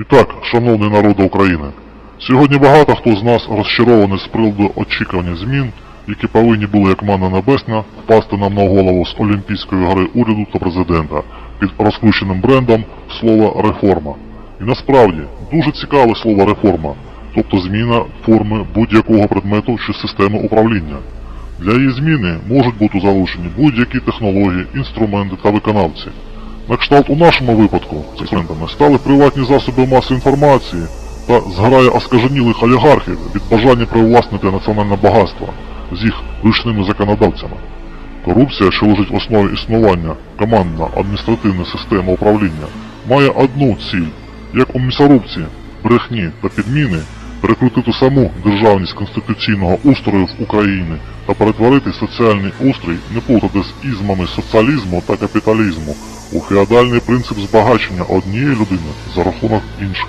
І так, шановний народе України, сьогодні багато хто з нас розчарований з приводу очікування змін, які повинні були як манна небесна впасти нам на голову з Олімпійської гри уряду та президента під розкрученим брендом слова реформа. І насправді дуже цікаве слово реформа, тобто зміна форми будь-якого предмету чи системи управління. Для її зміни можуть бути залучені будь-які технології, інструменти та виконавці. На кшталт у нашому випадку інструментами стали приватні засоби масової інформації та зграя оскаженілих олігархів від бажання привласнити національне багатство з їх ручними законодавцями. Корупція, що лежить в основі існування командна адміністративна система управління, має одну ціль, як у місорубці, брехні та підміни, перекрутити саму державність конституційного устрою в Україні та перетворити соціальний устрій, не плутати з ізмами соціалізму та капіталізму у феодальний принцип збагачення однієї людини за рахунок інших.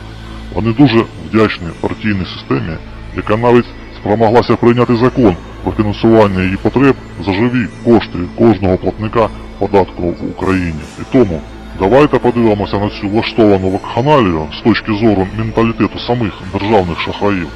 Вони дуже вдячні партійній системі, яка навіть спромоглася прийняти закон про фінансування її потреб за живі кошти кожного платника податку в Україні. І тому давайте подивимося на цю влаштовану вакханалію з точки зору менталітету самих державних шахраїв,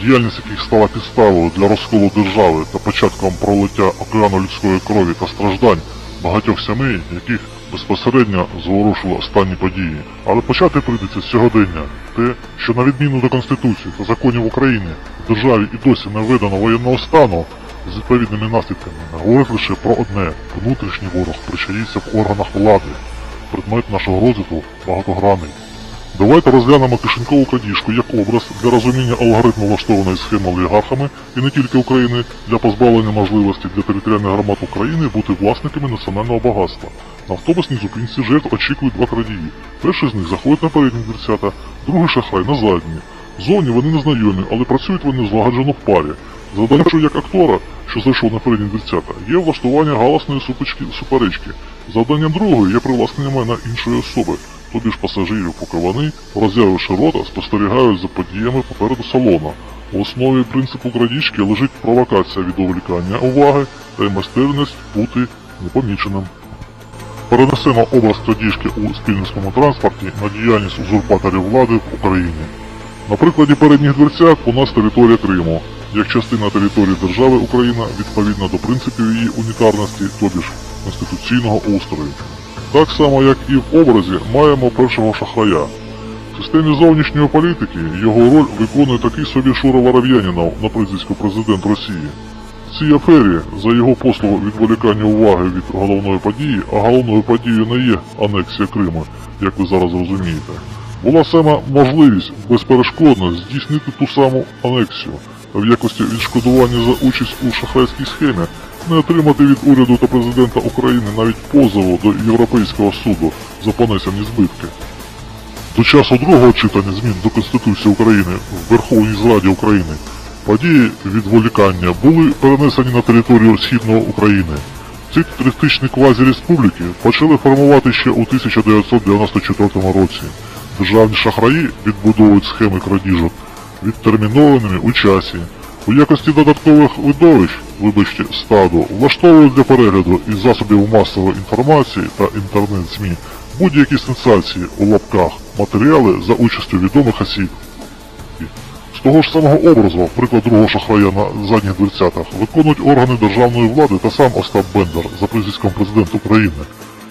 діяльність яких стала підставою для розколу держави та початком пролиття океану людської крові та страждань багатьох сімей, яких безпосередньо зворушило останні події. Але почати прийдеться з сьогодення. Те, що на відміну до Конституції та законів України в державі і досі не введено воєнного стану з відповідними наслідками, говорить лише про одне внутрішній ворог причаївся в органах влади. Предмет нашого розвитку багатогранний. Давайте розглянемо кишенькову крадіжку як образ для розуміння алгоритму влаштованої схеми олігархами і не тільки України для позбавлення можливості для територіальних громад України бути власниками національного багатства. На автобусній зупинці жертв очікують два крадії. Перший з них заходить на передні дверцята, другий шахрай на задні. Зовні вони незнайомі, але працюють вони злагоджено в парі. Завдання як актора, що зайшов на передні дверцята, є влаштування галасної сутички суперечки. Завданням другої є привласнення майна іншої особи, тобі ж пасажирів, поки вони, роззявивши рота, спостерігають за подіями попереду салона. У основі принципу крадіжки лежить провокація відволікання уваги та й майстерність бути непоміченим. Перенесемо образ крадіжки у спільницькому транспорті на діяльність узурпаторів влади в Україні. На прикладі передніх дверцят у нас територія Криму, як частина території держави Україна відповідно до принципів її унітарності, тобі ж конституційного устрою. Так само, як і в образі, маємо першого шахрая. В системі зовнішньої політики його роль виконує такий собі Шура Вороб'янінов на прізвиську президент Росії. В цій афері за його послугу відволікання уваги від головної події, а головною подією не є анексія Криму, як ви зараз розумієте, була саме можливість безперешкодно здійснити ту саму анексію в якості відшкодування за участь у шахрайській схемі, не отримати від уряду та президента України навіть позову до Європейського суду за понесені збитки. До часу другого читання змін до Конституції України в Верховній Зраді України події відволікання були перенесені на територію Східної України. Ці терористичні квазі-республіки почали формувати ще у 1994 році. Державні шахраї відбудовують схеми крадіжок відтермінованими у часі. У якості додаткових видовищ, вибачте, стаду, влаштовують для перегляду із засобів масової інформації та інтернет-ЗМІ будь-які сенсації у лапках, матеріали за участю відомих осіб. З того ж самого образу, приклад другого шахрая на задніх дверцятах, виконують органи державної влади та сам Остап Бендер за прізвиськом президент України.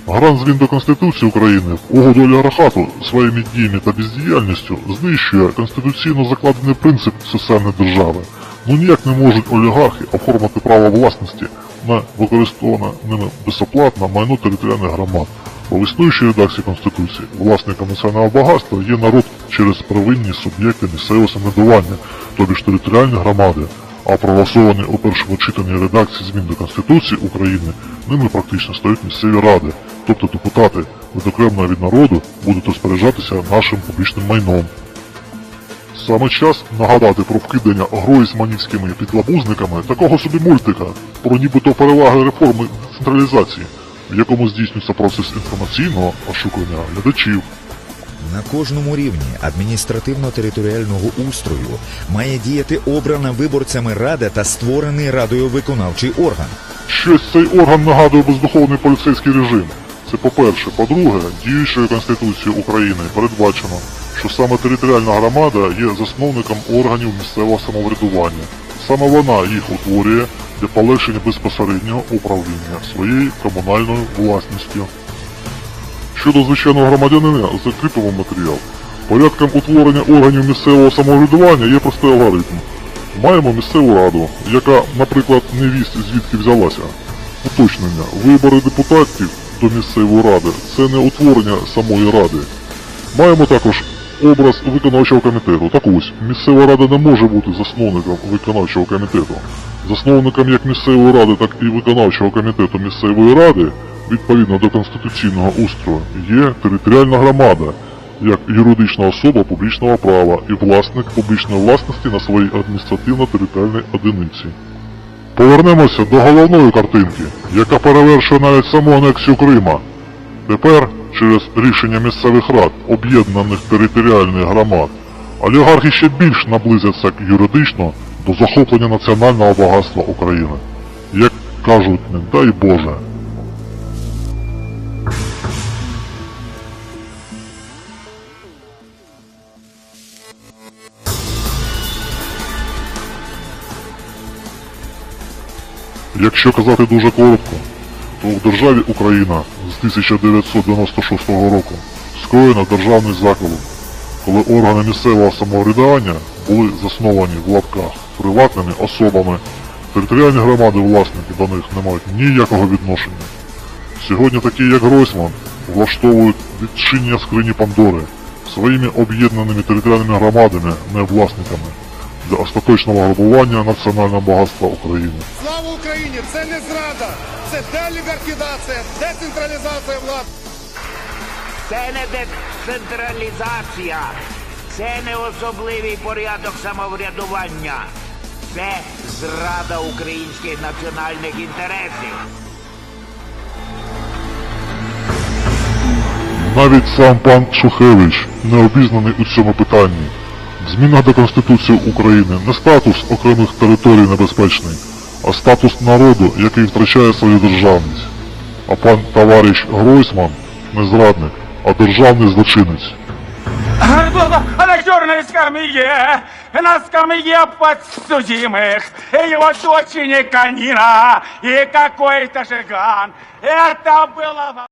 Гран змін до Конституції України в угоду олігархату своїми діями та бездіяльністю знищує конституційно закладений принцип соціальної держави. Ну ніяк не можуть олігархи оформити право власності на використоване ними безоплатно майно територіальних громад. В існуючій редакції Конституції власником національного багатства є народ через провинні суб'єкти місцевого самоврядування, тобі ж територіальні громади, а проголосовані у першому читанні редакції змін до Конституції України ними практично стають місцеві ради, тобто депутати, відокремлено від народу, будуть розпоряджатися нашим публічним майном. Саме час нагадати про вкидання грою з манівськими підлабузниками такого собі мультика про нібито переваги реформи децентралізації, в якому здійснюється процес інформаційного ошукування глядачів. На кожному рівні адміністративно-територіального устрою має діяти обрана виборцями рада та створений радою виконавчий орган. Щось цей орган нагадує бездуховний поліцейський режим. Це по-перше. По-друге, діючою Конституцією України передбачено, що саме територіальна громада є засновником органів місцевого самоврядування. Саме вона їх утворює для полегшення безпосереднього управління своєю комунальною власністю. Щодо звичайного громадянина закріпимо матеріал. Порядком утворення органів місцевого самоврядування є простий алгоритм. Маємо місцеву раду, яка, наприклад, не вість звідки взялася. Уточнення. Вибори депутатів до місцевої ради це не утворення самої ради. Маємо також образ виконавчого комітету. Так ось, місцева рада не може бути засновником виконавчого комітету. Засновником як місцевої ради, так і виконавчого комітету місцевої ради, відповідно до конституційного устрою, є територіальна громада, як юридична особа публічного права і власник публічної власності на своїй адміністративно-територіальній одиниці. Повернемося до головної картинки, яка перевершує навіть саму анексію Крима. Тепер, через рішення місцевих рад, об'єднаних територіальних громад, олігархи ще більш наблизяться юридично до захоплення національного багатства України. Як кажуть, не дай Боже. Якщо казати дуже коротко, в державі Україна з 1996 року скоєно державний заколот, коли органи місцевого самоврядування були засновані в лапках приватними особами, територіальні громади власники до них не мають ніякого відношення. Сьогодні такі, як Гройсман, влаштовують відчинення скрині Пандори своїми об'єднаними територіальними громадами, не власниками, для остаточного грабування національного багатства України. Слава Україні! Це не зрада, це делігархідація, децентралізація влади. Це не децентралізація, це не особливий порядок самоврядування, це зрада українських національних інтересів. Навіть сам пан Шухевич не обізнаний у цьому питанні. В змінах до Конституції України не статус окремих територій небезпечний, а статус народу, який втрачає свою державність. А пан товариш Гройсман не зрадник, а державний злочинець. Гордона, а на черной скамье, на скамье подсудимых, его дочь Никанина и какой-то жиган. Это было... во-